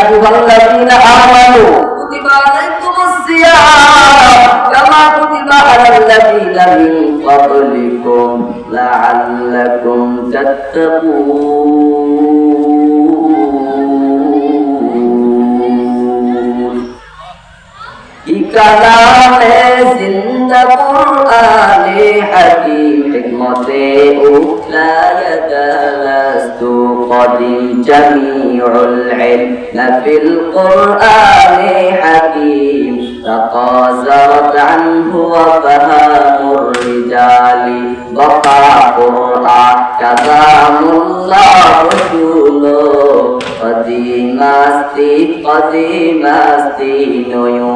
আইয়ুহাল্লাযীনা আমানু কুতিবা আলাইকুমুস সিয়াম কামা কুতিবা আলাল লাযীনা মিন ক্বাবলিকুম লাআল্লাকুম তাত্তাকুন ইকালামে জিন্দা কুরআনে হাকিম হিকমতে উলা ইয়াদালাস্তু قد جميع العلم في القرآن حكيم تقاصرت عنه وفهام الرجال وقع قرآن كلام الله رسوله قديم استي قديم استي নয়নো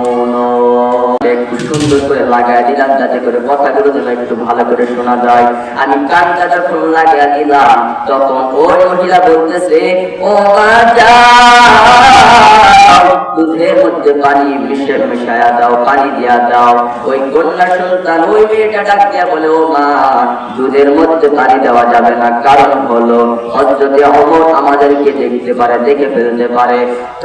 একটু সুন্দর করে লাগাই দিলাম যাতে করে কথাগুলো যেন একটু ভালো করে শোনা যায় আমি কানটা যখন লাগাই দিলাম তখন ওই মহিলা বলতেছে ও বাজা দুধের মধ্যে পানি মিশে মিশায়া দাও, পানি দিয়া দাও। ওই কন্যা সন্তান, ওই মেয়েটা ডাক দিয়া বলে, ও মা, দুধের মধ্যে পানি দেওয়া যাবে না। কারণ হলো হজরতে অমর আমাদেরকে দেখতে পারে, দেখে ফেলতে পারে।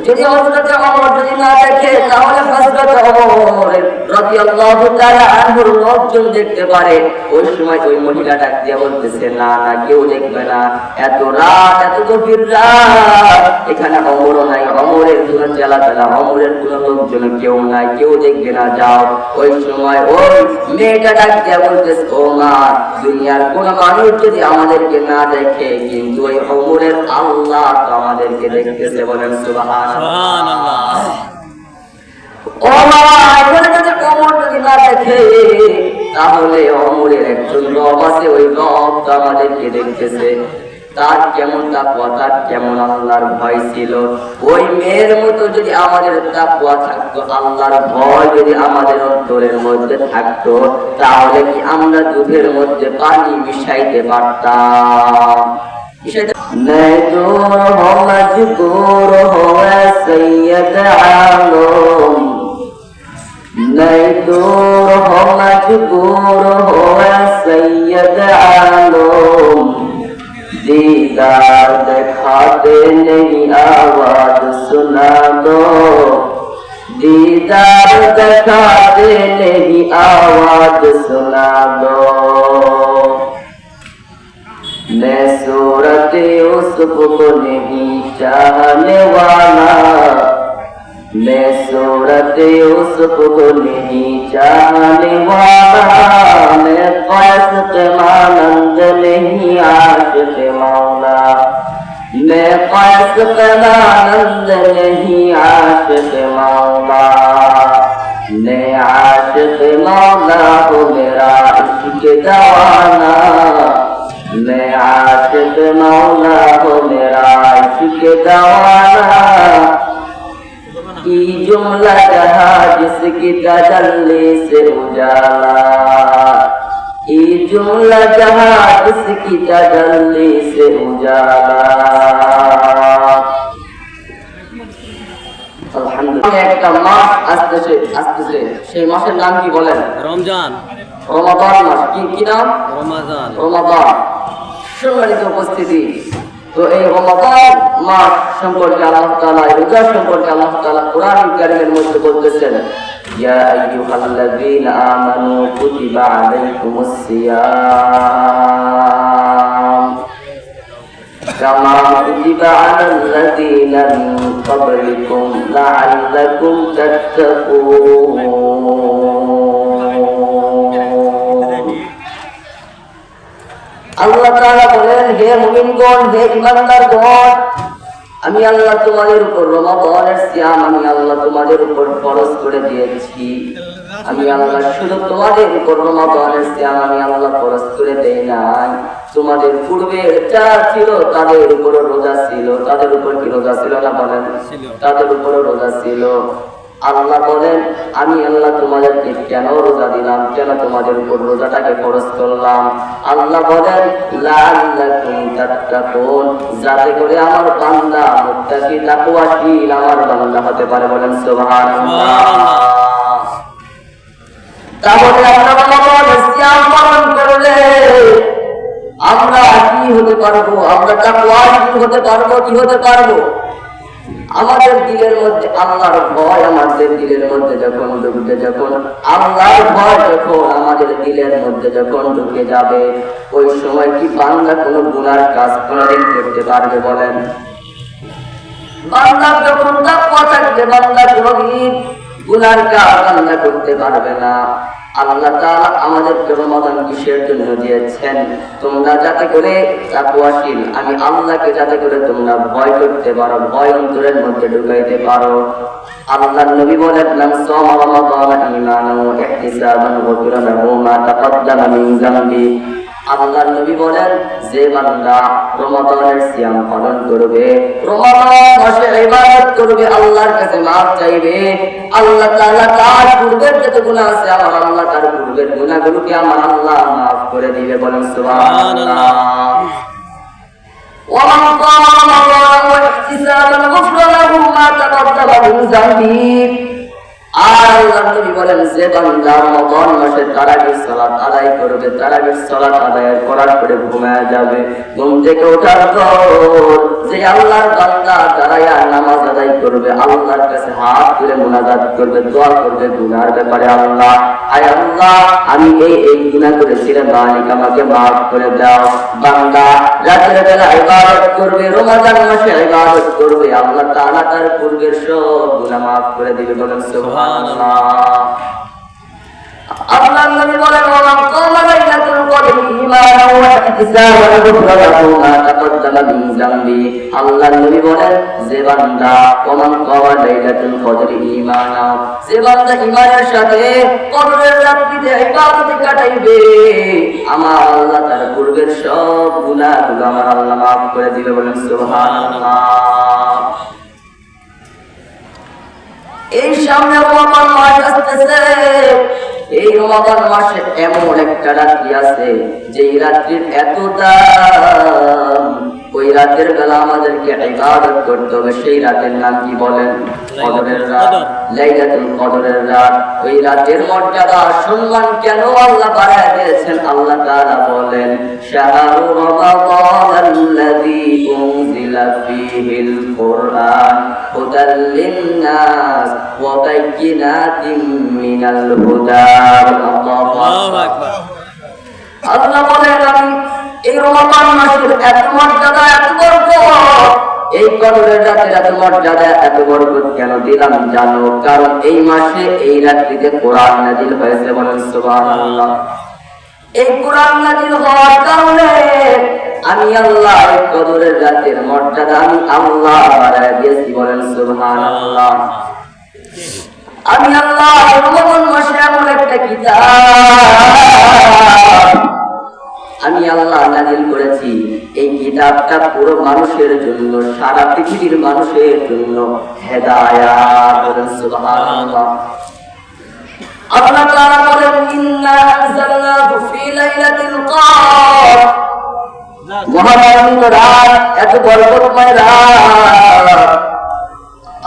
যদি হজরতে অমর যদি না দেখে, তাহলে হজরতে অমর রাদিয়াল্লাহু তাআলা আনহুর লোকজন দেখতে পারে। ওই সময় ওই মহিলা ডাক দিয়া বলতেছে, না না, কেউ দেখবে না। এত রাত, এত গভীর রাত। এখানে অমরও নাই অমরের কোনো চেলা পেলা অমরের কেউ নাই, কেউ দেখবে না, যাও। ওই সময় ওই মেয়েটা ও মা, দুনিয়ার কোন মানুষ যদি আমাদেরকে না দেখে, কিন্তু ওই অমরের আল্লাহ তো আমাদেরকে দেখতেছে বলেন দেখে, তাহলে অমরের একজন রব আছে, ওই তো আমাদেরকে দেখতেছে। তার কেমন তাকওয়া তার কেমন আল্লাহর ভয় ছিল, ওই মেয়ের মতো যদি আমাদের তাকওয়া থাকতো, আল্লাহর ভয় যদি আমাদের অন্তরের মধ্যে থাকতো, তাহলে কি আমরা দুধের মধ্যে পানি মিশাইতে পারতাম? میں دور ہوں مجبور ہوں سید عالم میں दिखाते नहीं आवाज़ सुना दो। दीदार दिखाते नहीं आवाज़ सुना दो। मैं सूरत उसको नहीं चाहने वाला। मैं सूरत उसको नहीं चाहने वाला। मैं फैसक मानंद नहीं, आशिक मौला मैं फैसक मानंद नहीं आशिक मौला मैं आशिक मौला हो मेरा इश्क दवाना मैं आशिक मौला हो मेरा इश्क दवाना की जुमला जहाँ जिसकी तजल्ली से उजाला जुमला जहाँ जिसकी तजल्ली से उजाला একটা মাস আসতেছে আসতেছে। সেই মাসের নাম কি বলেন? রমজান। রমাদান মাস। কি কি নাম? রমাজান রমাদান। সম্মানিত উপস্থিতি। তো এই রমাদান মাস সম্পর্কে আল্লাহ তাআলা রোজা সম্পর্কে আল্লাহ তাআলা কোরআন কারীমের মধ্যে বলতেছেন ইয়া আইয়ুহাল্লাযীনা আমানু কুতিবা আলাইকুমুস সিয়াম। كما كتب على الذين من قبلكم لعلكم تتقون আল্লাহ তাআলা বলেন হে মুমিনগণ হে ইমানদারগণ আমি আল্লাহ তোমাদের উপর রমাদানের সিয়াম আমি আল্লাহ তোমাদের উপর ফরজ করে দিয়েছি আমি আল্লাহ শুধু তোমাদের উপর রমাদানের সিয়াম আমি আল্লাহ ফরজ করে দেই নাই তোমাদের পূর্বে যারা ছিল তাদের উপর রোজা ছিল। তাদের উপর কি রোজা ছিল না বলেন? তাদের উপর রোজা ছিল। আল্লাহ বলেন আমি আল্লাহ তোমাদেরকে কেন রোজা দিলাম? কেন তোমাদের উপর রোজাটাকে খরচ করলাম? আল্লাহ বলেন যাতে করে আমার বান্দা তাকওয়াশীল আমার বান্দা হতে পারে বলেন সুবহানাল্লাহ। তাহলে সিয়াম পালন করলে আমরা কি হতে পারব? আমরা তাকওয়াশীল হতে পারব? কি হতে পারব? আমাদের দিলের মধ্যে আল্লাহর ভয়, আমাদের দিলের মধ্যে যখন ঢুকবে, যখন আল্লাহর ভয় যখন আমাদের দিলের মধ্যে যখন ঢুকে যাবে, ওই সময় কি বান্দা কোনো গুনার কাজ কোনোদিন করতে পারবে বলেন? বান্দা যখন তাকওয়া থাকবে, বান্দা কোনোদিন গুনার কাজ বান্দা করতে পারবে না। আল্লাহ তাআলা আমাদেরকে রমাদান কিসের জন্য দিয়েছেন? তোমরা যাতে করে তাকওয়াশীল, আমি আল্লাহকে যাতে করে তোমরা ভয় করতে পারো, ভয় অন্তরের মধ্যে ঢুকাইতে পারো। আল্লাহ নবী বলেন, মান সামা রমাদান ঈমানান ওয়া ইহতিসাবান লাহু মা তাকাদ্দামা মিন যামবি আল্লাহর নবী বলেন যে বান্দা রমাদানের সিয়াম পালন করবে রমাদান মাসে ইবাদত করবে আল্লাহর কাছে মাফ চাইবে আল্লাহ তাআলা তার পূর্বের যত গুনাহ আছে আমার আল্লাহ তার পূর্বের গুনাহগুলোকে আমার আল্লাহ মাফ করে দিবে বলেন সুবহানাল্লাহ ومن قام رمضان واحتسابا غفر له ما تقدم من ذنبه আর নবী বলেন যে বান্দা রমজান মাসে তারাবির সালাত আদায় করবে তারাবির সালাত আদায় করার পরে ঘুমায় যাবে। ঘুম থেকে ওঠার পর যে আল্লাহর বান্দা নামাজ আদায় করবে, আল্লাহর কাছে হাত তুলে করবে, দোয়া করবে, গুনার ব্যাপারে আল্লাহ আয় আল্লাহ, আমি এই এই গুনাহ করেছিলাম, মালিক আমাকে মাফ করে দাও। বান্দা রাতের বেলা ইবাদত করবে, রমজান মাসে ইবাদত করবে, আল্লাহ তাআলা তার পূর্বের সব গুনাহ মাফ করে দিবে, বলেন সুবহানাল্লাহ। আল্লাহর নবী বলেন ওয়া ক্বালা লাইলাতুল কদর ঈমানান ওয়া ইহতিসাবান গুফরা লাহু মা তাকাদ্দামা মিন যামবি। আল্লাহর নবী বলেন, যে বান্দা ওমান ক্বালা লাইলাতুল কদর ঈমানান যে বান্দা ঈমানের সাথে কদরের রাত্রিতে ইবাদতে কাটাইবে, আমার আল্লাহ তার পূর্বের সব গুনাহগুলো আমার আল্লাহ মাফ করে দিবে বলেন, সুবহানাল্লাহ। এই সামনে রমাদান মাস আসতেছে। এই রমাদান মাসে এমন একটা রাত্রি আছে যে রাত্রির এত দাম। ওই রাতের বেলা আমাদেরকে ইবাদত করতে হবে। সেই রাতের নাম কি বলেন? কদরের রাত। লাইলাতুল কদরের রাত। ওই রাতের মর্যাদা সম্মান কেন আল্লাহ বাড়ায় দিয়েছেন? আল্লাহ তাআলা বলেন শাহরু রমাদানাল্লাযী উনজিলা ফীহিল কুরআন হুদাল লিন-নাস ওয়া বায়্যিনাতিন মিনাল হুদা আল্লাহু আকবার। আল্লাহ বলেন আমি এই রমাদান মাসের এত মর্যাদা, এত বরকত এই এত মর্যাদা, এত বরকত কেন দিলাম জানো? কারণ এই মাসে, এই রাত্রিতে কোরআন নাজিল হয়েছে বলেন এই কোরআন নাজিল হওয়ার কারণে আমি আল্লাহ এই কদরের রাতের মর্যাদা আমি আল্লাহ বাড়ায় দিয়েছি বলেন সুবহানাল্লাহ। আমি আল্লাহ রমজান মাসে এমন একটা কিতাব আমি আল্লাহ নাজিল করেছি। এই কিতাবটা পুরো মানুষের জন্য, সারা পৃথিবীর মানুষের জন্য হেদায়াত, সুবহানাল্লাহ। আল্লাহ রাত, এত বরকতময় রাত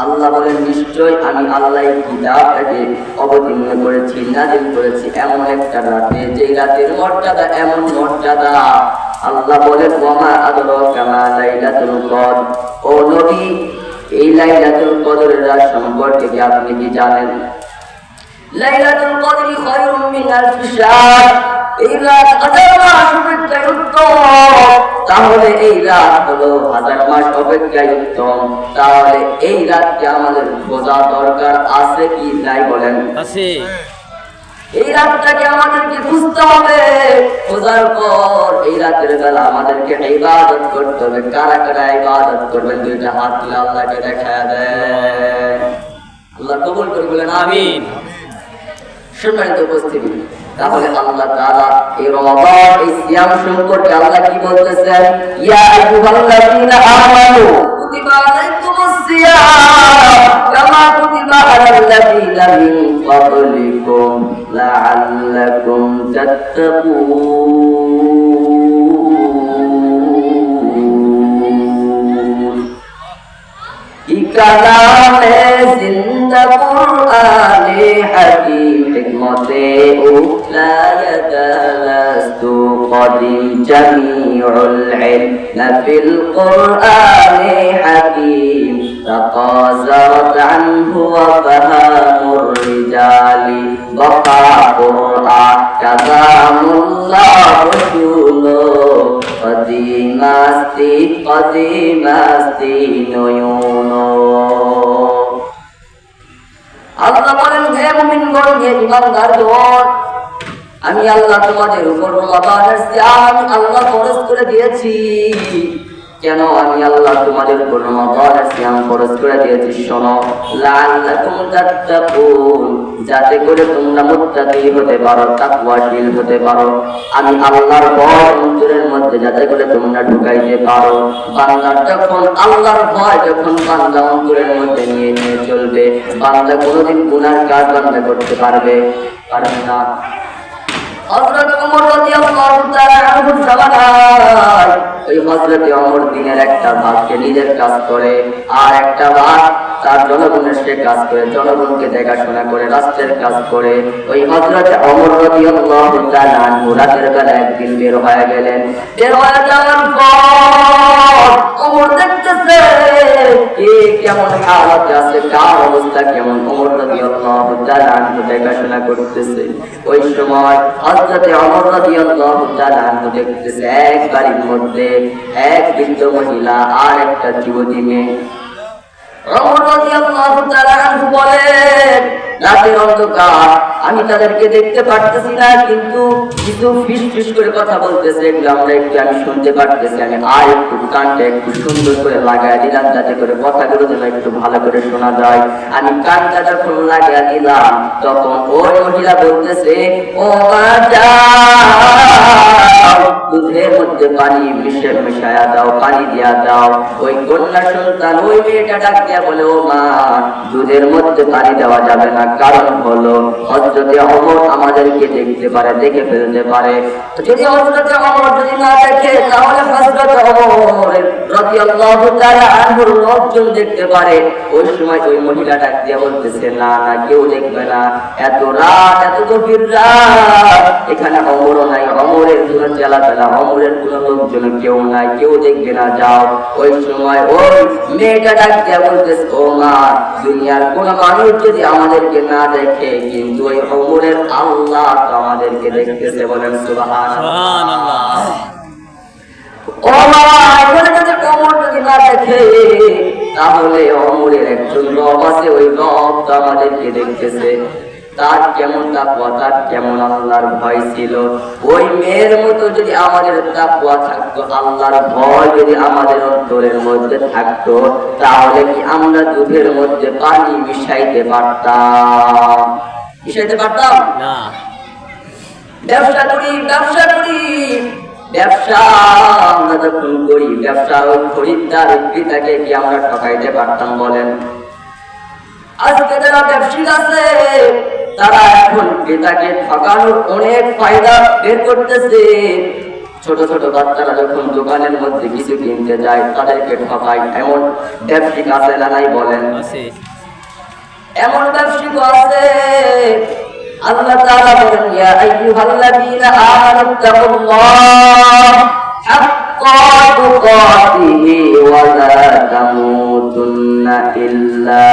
আল্লাহ বলেন নিশ্চয় আমি আল্লাহ কিতাবটাকে অবতীর্ণ করেছি, নাজিল করেছি এমন একটা রাতে যে রাতের মর্যাদা এমন মর্যাদা। আল্লাহ বলেন ওমা আদরাকা মা লাইলাতুল কদর। ও নবী, এই লাইলাতুল কদরের রাত সম্পর্কে কি আপনি কি জানেন? লাইলাতুল কদরি খায়রুম মিন আলফি শাহর এই রাত হাজার মাস অপেক্ষায় উত্তম তাহলে এই রাত হলো হাজার মাস অপেক্ষায় উত্তম তাহলে এই রাতকে আমাদের খোঁজা দরকার আছে কি নাই বলেন? আছে। এই রাতটাকে আমাদেরকে খুঁজতে হবে। খোঁজার পর এই রাতের বেলা আমাদেরকে ইবাদত করতে হবে। কারা কারা ইবাদত করবেন? দুইটা হাত তুলে আল্লাহকে দেখা দেয় আল্লাহ কবুল করে বলেন আমিন। সম্মানিত উপস্থিতি। তাহলে আল্লাহ তাআলা এই রমাদান, এই সিয়াম সম্পর্কে আল্লাহ কি বলতেছেন? ইয়া আইয়ুহাল্লাযীনা আমানু, কুতিবা আলাইকুমুস সিয়াম, কামা কুতিবা আলাল্লাযীনা মিন ক্বাবলিকুম লাআল্লাকুম তাত্তাকুন। কালামে জিন্দা কুরআনে হাকিম। الخدمة لا يتلست قد جميع العلم في القرآن حكيم تقاصرت عنه وفهام الرجال بقى قرآن كلام الله رسوله قديم أستي قديم أستي نيونه الله আমি আল্লাহ তোমাদের উপর সিয়াম আল্লাহ ফরজ করে দিয়েছি। কেন আমি আল্লাহ তোমাদের উপর সিয়াম ফরজ করে দিয়েছি, শোনো। লাআল্লাকুম যাতে করে তোমরা মুত্তাকি হতে পারো তাকওয়াশীল হতে পারো। আমি আল্লাহর ভয় অন্তরের মধ্যে যাতে করে পারো বান্দার যখন আল্লাহর ভয় যখন বান্দা অন্তরের মধ্যে নিয়ে নিয়ে চলবে, বান্দা কোনোদিন গুনার কাজ বান্দা করতে পারবে। পারবে না। একটা ভাগকে নিজের কাজ করে, আর একটা ভাগ তার জনগণের সে কাজ করে, জনগণকে দেখাশোনা করে, রাষ্ট্রের কাজ করে। ওই রাদিয়াল্লাহু তাআলা আনহু রাতের বেলা একদিন বের হয়ে গেলেন। বের হয়ে যাওয়ার পর ওমর দেখতেছে কে কেমন হালত আছে, কার অবস্থা কেমন। তাআলা দেখাশোনা করতেছে। ওই সময় তাআলা দেখতেছে, এক বাড়ির মধ্যে এক বৃদ্ধ মহিলা আর একটা যুবতী মেয়ে ওমর রাদিয়াল্লাহু তাআলা আনহু বলেন রাতের অন্ধকার। আমি তাদেরকে দেখতে পারতেছি না, কিন্তু কিছু ফিস ফিস করে কথা বলতেছে, এগুলো আমরা একটু আমি শুনতে পারতেছি। আমি আর একটু কানটা একটু সুন্দর করে লাগাই দিলাম, যাতে করে কথাগুলো যেন একটু ভালো করে শোনা যায়। আমি কানটা যখন লাগাই দিলাম, তখন ওই মহিলা বলতেছে, ও দুধের মধ্যে পানি মিশে, মিশায়া দাও, পানি দিয়া দাও। ওই কন্যা সন্তান ওই মেয়েটা ডাক দিয়া বলে, ও মা, দুধের মধ্যে পানি দেওয়া যাবে না কারণ হলো হজরতে অমর আমাদেরকে দেখতে পারে, দেখে ফেলতে পারে। যদি হজরতে অমর যদি না দেখে, তাহলে হজরতে অমর রাদিয়াল্লাহু তাআলা আনহুর লোকজন দেখতে পারে। ওই সময় ওই মহিলা ডাক বলতেছে, না না, কেউ দেখবে না। এত রাত, এত গভীর রাত। এখানে অমরও নাই অমরের কোনো চেলা পেলা অমরের কোনো লোকজন কেউ নাই, কেউ দেখবে না, যাও। ওই সময় ওই মেয়েটা ডাক দিয়া বলতেছে, ও মা, দুনিয়ার কোন মানুষ যদি আমাদেরকে না দেখে, কিন্তু ওই অমরের আল্লাহ আমাদেরকে দেখতেছে বলেন, সুবহানাল্লাহ। তাহলে অমরের একজন রব আছে, ওই রব আমাদেরকে দেখতেছে। তার কেমন তাকুয়া তার কেমন আল্লাহর ভয় ছিল? ওই মেয়ের মতো যদি আমাদের তাকুয়া থাকতো আল্লাহর ভয় যদি আমাদের অন্তরের মধ্যে থাকতো তাহলে কি আমরা দুধের মধ্যে পানি মিশাইতে পারতাম? মিশাইতে পারতাম? না। ব্যবসা করি ব্যবসা করি। ব্যবসা আমরা যখন করি ব্যবসার ওই খরিদ্দার বিক্রেতাকে কি আমরা ঠকাইতে পারতাম বলেন? আজকে যারা ব্যবসায়িক আছে তারা এখন ক্রেতাকে ঠকানোর অনেক ফায়দা বের করতেছে। ছোট ছোট বাচ্চারা যখন দোকানের মধ্যে কিছু কিনতে যায় তাদেরকে ঠকায়। এমন ব্যবসায়িক আছে না নাই বলেন? এমন ব্যবসায়িক আছে। আল্লাহ তাআলা বলেন ইয়া আইয়ুহাল্লাযীনা আমানু তাকুল্লাহ হাক্কা তুকাতিহি ওয়া লা তামুতুন্না ইল্লা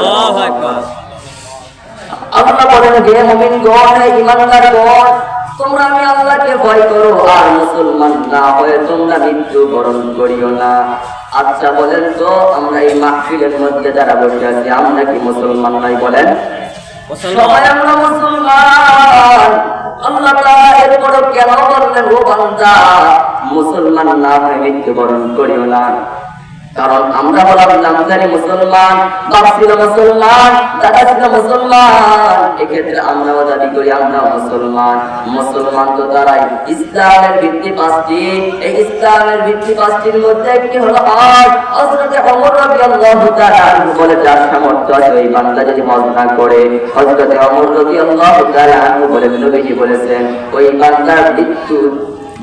আল্লাহু আকবার আল্লাহ বলেন হে মুমিন গণ ইমানদার গণ তোমরা আমি আল্লাহকে ভয় করো আর মুসলমান না হয়ে তোমরা মৃত্যু বরণ করিও না। আচ্ছা বলেন তো আমরা এই মাহফিলের মধ্যে যারা বসে আছি আমরা কি মুসলমান নাই বলেন? সবাই আমরা মুসলমান। আল্লাহ তাআলা এরপরও কেন বললেন ও বান্দা মুসলমান না হয়ে মৃত্যুবরণ করিও না। কারণ আমরা হলাম নামধারী মুসলমান মুসলমান মুসলমান, এক্ষেত্রে আমরাও দাবি করি আমরা মুসলমান। মুসলমান তো তারাই। ইসলামের ভিত্তি পাঁচটি। এই ইসলামের ভিত্তি পাঁচটির মধ্যে একটি হলো হজ হজরতে রাদিয়াল্লাহু তাআলা আনহু বলে, যার সামর্থ্য আছে ওই বান্দা যদি করে। হজরতে রাদিয়াল্লাহু তাআলা আনহু বলে, নবীজি বলেছেন, ওই বান্দার মৃত্যু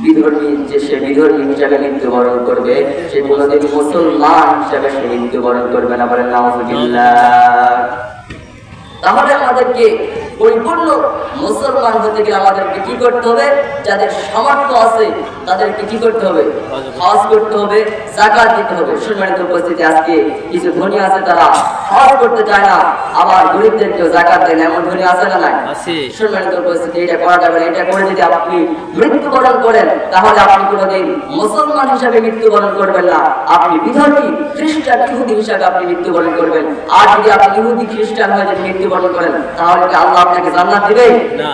বিধর্মী যে সে বিধর্মী হিসাবে মৃত্যুবরণ করবে, সে কোনোদিন মুসলমান হিসাবে সে মৃত্যুবরণ করবে না বলেন তাহলে আমাদেরকে পরিপূর্ণ মুসলমান হতে গেলে আমাদেরকে কি করতে হবে? যাদের সামর্থ্য আছে, তাদেরকে কি করতে হবে? হজ করতে হবে জাকাত দিতে হবে। উপস্থিতি, আজকে কিছু ধনী আছে তারা হজ করতে চায় না। আবার গরিবদেরকেও জাকাত দেয় না এমন ধনী আছে না নাই? আছে। সম্মানিত উপস্থিতি এটা করা যাবে এটা করে যদি আপনি মৃত্যুবরণ করেন তাহলে আপনি কোনোদিন মুসলমান হিসাবে মৃত্যুবরণ করবেন না। আপনি বিধর্মী খ্রিস্টান ইহুদি হিসাবে আপনি মৃত্যুবরণ করবেন। আর যদি আপনি ইহুদি খ্রিস্টান হয়ে যদি মৃত্যুবরণ করেন তাহলে কি আল্লাহ আপনাকে জান্নাত দিবে? না।